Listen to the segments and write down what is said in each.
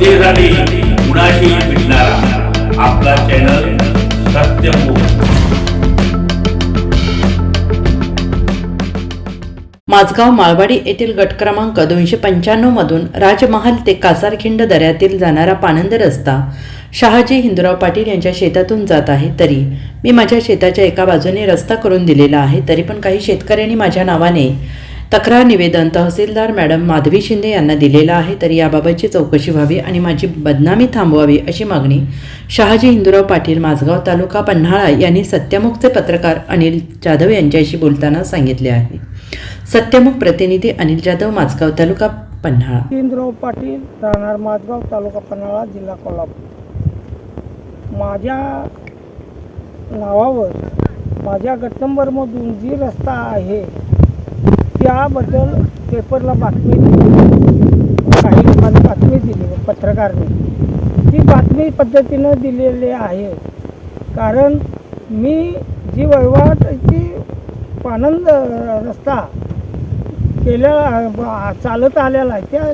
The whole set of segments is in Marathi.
जनतेसाठी कुणाशी भेटणारा आपला चॅनल सत्यमुख माझगाव माळवाडी येथील गट क्रमांक दोनशे पंच्याण्णव मधून राजमहाल ते कासारखिंड दऱ्यातील जाणारा पाणंद रस्ता शहाजी हिंदुराव पाटील यांच्या शेतातून जात आहे. तरी मी माझ्या शेताच्या एका बाजूने रस्ता करून दिलेला आहे. तरी पण काही शेतकऱ्यांनी माझ्या नावाने तक्रार निवेदन तहसीलदार मॅडम माधवी शिंदे यांना दिलेलं आहे. तरी याबाबतची चौकशी व्हावी आणि माझी बदनामी थांबवावी अशी मागणी शहाजी हिंदुराव पाटील माझगाव तालुका पन्हाळा यांनी सत्यमुखचे पत्रकार अनिल जाधव यांच्याशी बोलताना सांगितले आहे. सत्यमुख प्रतिनिधी अनिल जाधव माझगाव तालुका पन्हाळा. तीनराव पाटील राहणार माझगाव तालुका पन्हाळा जिल्हा कोल्हापूर. माझ्या नावावर माझ्या गट नंबरमधून जी रस्ता आहे त्याबद्दल पेपरला बातमी काही लोकांनी बातमी दिली पत्रकारने. ती बातमी पद्धतीनं दिलेली आहे. कारण मी जी वहिवाटची पानंद रस्ता केल्या चालत आलेला आहे त्या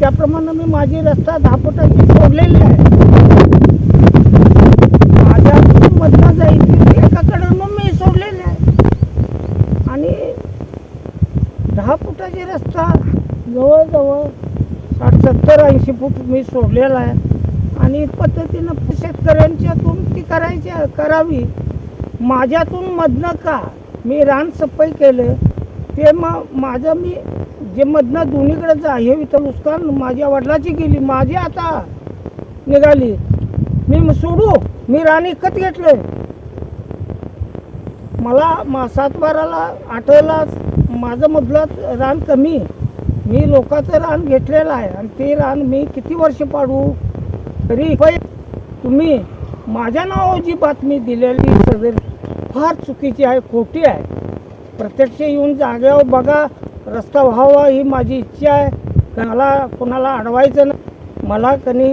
त्याप्रमाणे मी माझी रस्ता दहा फुटाची सोडलेली आहे माझ्या मधनं जाईल ती एकाकडं मग मी सोडलेली आहे आणि दहा फुटाची रस्ता. जवळजवळ साठ सत्तर ऐंशी फूट मी सोडलेला आहे. आणि पद्धतीनं शेतकऱ्यांच्यातून ती करायची करावी. माझ्यातून मधनं का मी रान सफाई केलं ते मग माझं मी जे मधनं दोन्हीकडे आहे इथं नुकसान माझ्या वडिलाची गेली माझी आता निघाली. मी मग सोडू? मी रान इकत घेतलं. मला मा सातबाराला आठवला माझं मधलं रान कमी. मी लोकांचं रान घेतलेलं आहे आणि ते रान मी किती वर्ष पाडू? तरी पै तुम्ही माझ्या नावावर जी बातमी दिलेली सदर फार चुकीची आहे खोटी आहे. प्रत्यक्ष येऊन जागेवर बघा रस्ता व्हावा ही माझी इच्छा आहे. मला कोणाला अडवायचं नाही. मला कनी